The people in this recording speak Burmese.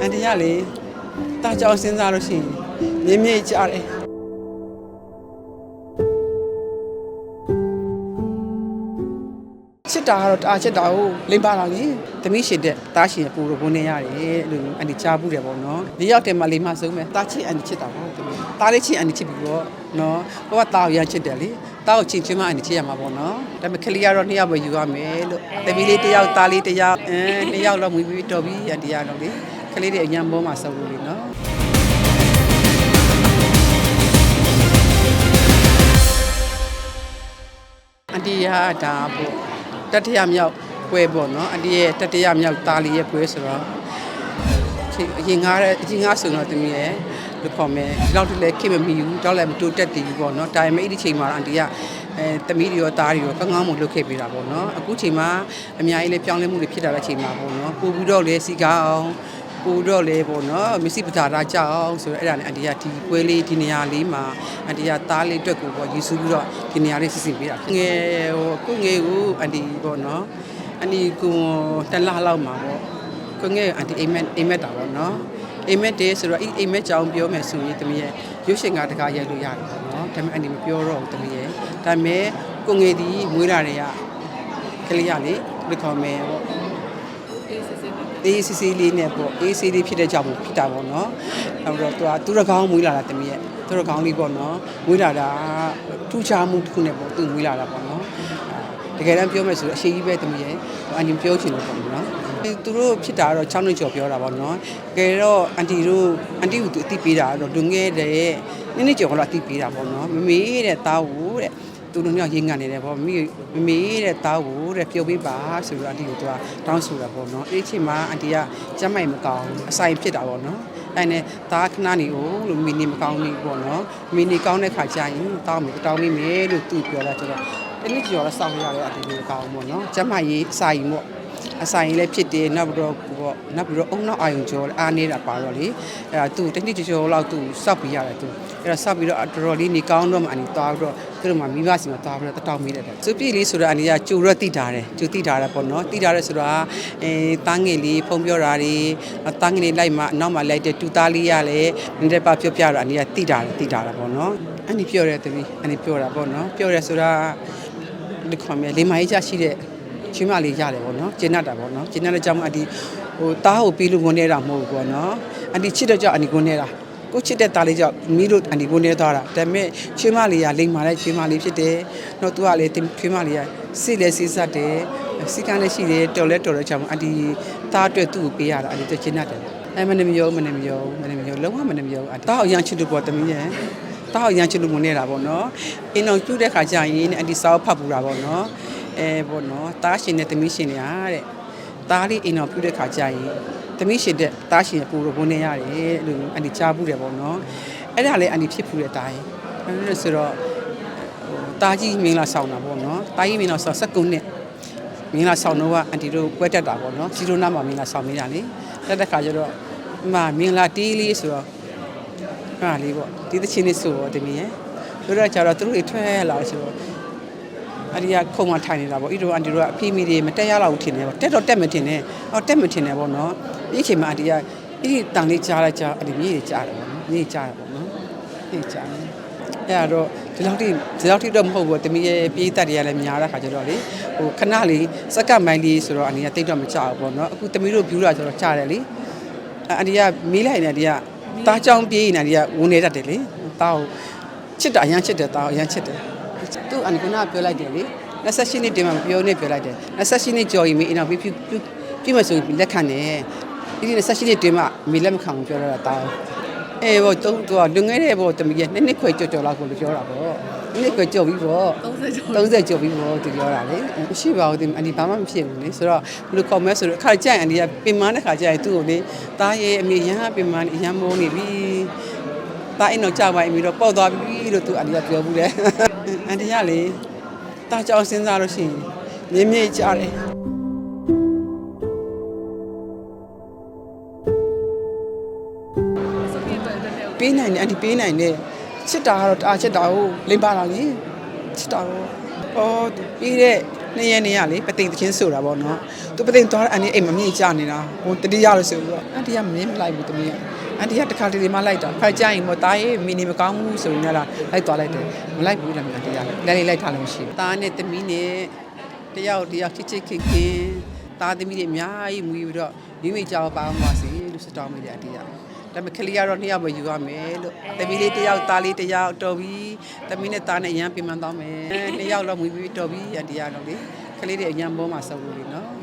အန်တီကလေတာကြောင်စဉ်းစားလို့ရှိရင်မြင်းမြင့်ကြတယ်ချစ်တာကတော့တအားချစ်တာကိုလိမ့်ပါလာလေသမီးရှင်တဲ့တားရှင်ပူလို့ဘုန်းနေရတယ်လို့အန်တီကြားဘူးတယ်ပေါ့နော်ဒီရောက်တယ်မလေးမဆုံးမဲ့တားချစ်အန်တီချစ်တာပေါ့သမီးတားလေးချစ်အန်တီချစ်ပြီးတော့နော်ဟိုကတားကိုရချစ်တယ်လေတားကိုချင်းချင်းမအန်တီချစ်ရမှာပေါ့နော်ဒါပေမဲ့ကလေးကတော့နှစ်ယောက်ပဲယူရမယ်လို့သမီးလေးတစ်ယောက်တားလေးတစ်ယောက်အဲနှစ်ယောက်တော့မွေးပြီးတော်ပြီအန်တီကတော့လေ ကလေးတွေအညာဘောမှာစုပ်လို့လေနော်အန်တီကဒါပေါ့တတိယမြောက်ပွဲပေါ့နော်အန်တီရဲ့တတိယမြောက်တာလီရဲ့ပွဲဆိုတော့ဒီအရင်ငားတဲ့အရင်ငားဆိုတော့တမီးရဲ့ဘယ်လိုခေါ်မလဲဒီလောက်တည်းလည်းခင်မမီဘူးတော့လည်းမတိုးတက်တည်ဘူးပေါ့နော်ဒါပေမဲ့အဲ့ဒီချိန်မှာအန်တီကအဲတမီးတွေရောသားတွေရောကောင်းကောင်းမလုပ်ခဲ့ပေးတာပေါ့နော်အခုချိန်မှာအများကြီးလည်းပြောင်းလဲမှုတွေဖြစ်လာတဲ့ချိန်မှာပေါ့နော်ပို့ပြီးတော့လည်းစီကားအောင် ပို့တော့လေပေါ့နော်မစ္စည်းပဒါရာကြောက်ဆိုတော့အဲ့ဒါနဲ့အန်တီကဒီပွဲလေးဒီနေရာလေးမှာအန်တီကသားလေးအတွက်ကိုပေါ့ယူဆပြီးတော့ဒီနေရာလေးစစ်စစ်ပေးတာငယ်ဟိုအခုငယ်ကိုအန်တီပေါ့နော်အန်တီကိုတစ်လလောက်မှာပေါ့ကိုငယ်အန်တီအိမ်မက်အိမ်မက်တာပေါ့နော်အိမ်မက်တဲဆိုတော့အဲ့အိမ်မက်ကြောင်ပြောမယ်ဆိုရင်တမီးရဲ့ရုပ်ရှင်ကားတကားရိုက်လို့ရတယ်ပေါ့နော်ဒါပေမဲ့အန်တီမပြောတော့ဘူးတမီးရဲ့ဒါပေမဲ့ကိုငယ်ဒီမွေးလာတွေကကလေးရလေဘယ်ခေါ်မယ်ပေါ့ အေးစစ်စစ်လေးနဲ့ပေါ့အေးစစ်လေးဖြစ်တဲ့ကြောင့်မို့ဖြစ်တာပေါ့နော်အဲ့တော့သူကသူရကောင်းမွေးလာတာတမီးရဲ့သူရကောင်းလေးပေါ့နော်မွေးလာတာထူးခြားမှုတစ်ခုနဲ့ပေါ့သူမွေးလာတာပေါ့နော်တကယ်တမ်းပြောမယ်ဆိုတော့အရှိကြီးပဲတမီးရဲ့အန်တီပြောချင်လို့ပေါ့နော်သူတို့ဖြစ်တာတော့6နှစ်ကျော်ပြောတာပေါ့နော်တကယ်တော့အန်တီတို့အန်တီကိုသူအတိပေးတာတော့လွန်ခဲ့တဲ့နှစ်နှစ်ကျော်ကတော့အတိပေးတာပေါ့နော်မမေတဲ့တားကိုတဲ့ သူတို့ညရေးငံနေတယ်ပေါ့မိမမေတဲ့တားကိုတဲ့ပြုတ်ပေးပါဆိုတော့အန်တီကိုသူကတောင်းဆိုတာပေါ့နော်အဲ့ဒီချိန်မှာအန်တီကကျမ်းမိုင်မကောင်းအဆိုင်ဖြစ်တာပေါ့နော်အဲ့နဲ့တားခဏနေ哦လို့မိနေမကောင်းနေပေါ့နော်မိနေကောင်းတဲ့ခါကျရင်တောင်းမယ်တောင်းမိမယ်လို့သူပြောလာကြတော့တနည်းကျော်တော့စောင့်ရတဲ့အတီကိုကောင်းပေါ့နော်ကျမ်းမိုင်ရေးအဆိုင်ပေါ့ အဆိုင်လည်းဖြစ်တယ်နောက်ပြီးတော့ပေါ့နောက်ပြီးတော့အုံနောက်အာယုံကျော်အားနေတာပါတော့လေအဲ့ဒါသူတနည်းကျော်လောက်သူစောက်ပြီးရတယ်သူအဲ့တော့စောက်ပြီးတော့တော်တော်လေးနေကောင်းတော့မှအန်တီသွားပြီးတော့သူတို့မှမိဘစီမှာသွားပြီးတော့တတောင်းမိတယ်တဲ့သူပြည့်လေးဆိုတော့အန်တီကကြိုတော့တိထားတယ်ကြိုတိထားတယ်ပေါ့နော်တိထားတယ်ဆိုတော့အဲတန်းငယ်လေးဖုံပြောတာတွေတန်းငယ်လေးလိုက်မှအနောက်မှလိုက်တဲ့တူသားလေးရလဲနည်းနည်းပါပြောပြတော့အန်တီကတိထားတယ်တိထားတာပေါ့နော်အန်တီပြောတယ်တမီးအန်တီပြောတာပေါ့နော်ပြောတယ်ဆိုတာဒီခေါ်မယ်လေးမကြီးချရှိတဲ့ ချင်းမလေးရတယ်ပေါ့နော်ကျင်းတတ်တာပေါ့နော်ကျင်းတတ်တဲ့ကြောင့်အဒီဟိုတားကိုပြီးလို့ဝင်နေတာမဟုတ်ဘူးပေါ့နော်အဒီချစ်တဲ့ကြောင့်အဒီဝင်နေတာကိုချစ်တဲ့တားလေးကြောင့်မီးလို့အဒီဝင်နေသွားတာဒါပေမဲ့ချင်းမလေးကလိမ့်မာတဲ့ချင်းမလေးဖြစ်တယ်တော့သူကလေချင်းမလေးကစိလဲစိစတ်တယ်စိကန်းလည်းရှိတယ်တော်လဲတော်တဲ့ကြောင့်အဒီတားအတွက်သူ့ကိုပေးရတာအဒီတော့ကျင်းတတ်တယ်အဲမနေမရောမနေမရောမနေမရောလုံးဝမနေမရောအတားအရန်ချစ်လို့ပေါ့တမီးရဲ့တားအရန်ချစ်လို့ဝင်နေတာပေါ့နော်အင်းတော့ကျူးတဲ့ခါကျရင်အဒီစာအုပ်ဖတ်ပူတာပေါ့နော် အဲပေါ့နော်တားရှင်နဲ့သမီးရှင်တွေဟာတဲ့တားလေးအိမ်တော်ပြုတဲ့ခါကျရင်သမီးရှင်တဲ့တားရှင်ကပူလို့ဘုန်းနေရတယ်လို့အန်ဒီချားဘူးတယ်ပေါ့နော်အဲ့ဒါလည်းအန်ဒီဖြစ်ဖူးတဲ့တားရင်အဲ့ဒါဆိုတော့ဟိုတားကြီးမင်းလာဆောင်တာပေါ့နော်တားကြီးမင်းလာဆောင်၁၉နှစ်မင်းလာဆောင်တော့ကအန်ဒီတို့ပွဲတက်တာပေါ့နော်ဂျီရိုနာမှာမင်းလာဆောင်မိတာလေတက်တဲ့ခါကျတော့အမမင်းလာတီးလေးဆိုတော့ဟာလေးပေါ့ဒီသချင်းလေးဆိုတော့တမီးရဲ့တို့တော့ကျတော့သူတို့တွေထွက်လာဆိုတော့ အဒီကခုံမထိုင်နေတာပေါ့ဤတို့အန်တီတို့ကအဖေမီတွေမတက်ရတော့ဘူးထင်တယ်ပေါ့တက်တော့တက်မထင်နဲ့ဟောတက်မထင်နဲ့ပေါ့နော်ဒီအချိန်မှာအဒီကဤဒီတန်လေးကြားလိုက်ကြားအဒီမြေကြီးကြားတယ်ပေါ့နော်မြေကြီးကြားတယ်ပေါ့နော်မြေကြားတယ်အဲ့တော့ဒီလောက်ထိဒီလောက်ထိတော့မဟုတ်ဘူးတမီးရဲ့ပြေးတက်တွေကလည်းများတဲ့ခါကျတော့လေဟိုခဏလေးစက္ကန့်မိုင်းလေးဆိုတော့အနီကတိတ်တော့မကြောက်ဘူးပေါ့နော်အခုတမီးတို့ view လာကျတော့ကြားတယ်လေအဒီကမီးလိုက်နေဒီကတားချောင်းပြေးနေဒီကဝင်နေတတ်တယ်လေတားကိုချစ်တာအရန်ချစ်တယ်တားကိုအရန်ချစ်တယ် သူအန်ကုနာပြောလိုက်တယ်လေ28နှစ်တင်မှာမပြောနဲ့ပြောလိုက်တယ်28နှစ်ကြော်ရင်မင်းအနောက်ပြီးပြပြမဆိုရင်လက်ခံတယ်ဒီ28နှစ်တင်မှာမင်းလက်မခံဘူးပြောတော့တာအဲဘောတုံးသူကလွန်ခဲ့တဲ့ဘောတမီးကနှစ်နှစ်ခွဲကြော်ကြော်လောက်ကိုပြောတာပေါ့နှစ်ခွဲကြော်ပြီးပေါ့30ကျော်30ကျော်ပြီးပေါ့သူပြောတာလေမရှိပါဘူးဒီအန်ဒီဘာမှမဖြစ်ဘူးလေဆိုတော့ဘယ်လိုခေါ်မဲဆိုတော့အခါကျရင်အန်ဒီကပင်မတဲ့ခါကျရင်သူ့ကိုလေတားရဲ့အမေရဟပင်မရမ်းမိုးနေပြီ တာအိမ်တော့ကြာပါအမီတော့ပေါ့သွားပြီလို့သူအန်ဒီကပြောဘူးတယ်အန်ဒီကလေတာကြောင်စဉ်းစားလို့ရှိရင်မြင်းမြင့်ကြတယ်ပေးနိုင်တယ်အန်ဒီပေးနိုင်တယ်ချစ်တာကတော့တအားချစ်တာကိုလိမ့်ပါလာလေချစ်တာကိုအော်ပေးတဲ့နှစ်ရက်နေရလေပသိမ်တချင်းဆိုတာပေါ့နော်သူပသိမ်သွားတဲ့အန်ဒီအိမ်မမြင့်ကြနေတာဟိုတတိယလို့ဆိုပြီးတော့အန်တီကမင်းမလိုက်ဘူးတမီးက အန်တီကတခါတလေမှလိုက်တာဖိုက်ကြရင်မို့တားရေးမီနီမကောင်းဘူးဆိုရင်လည်းလိုက်သွားလိုက်တယ်မလိုက်ဘူးတမီးအန်တီကလည်းလေးလိုက်ထားလို့မရှိဘူးတားနဲ့တမီးနဲ့တယောက်တယောက်ချစ်ချစ်ခင်ခင်တားသမီးတွေအများကြီးမူပြီးတော့မိမိကြောက်ပါအောင်ပါစေလို့စတောင်းမိတယ်အန်တီကဒါပေမဲ့ကလေးကတော့နှစ်ယောက်ပဲယူရမယ်လို့တမီးလေးတစ်ယောက်သားလေးတစ်ယောက်တော်ပြီတမီးနဲ့သားနဲ့အရန်ပြင်မှန်သွားမယ်နှစ်ယောက်တော့မွေးပြီးတော်ပြီအန်တီကတော့လေကလေးတွေအရန်ပေါ်မှာစုပ်လို့လေနော်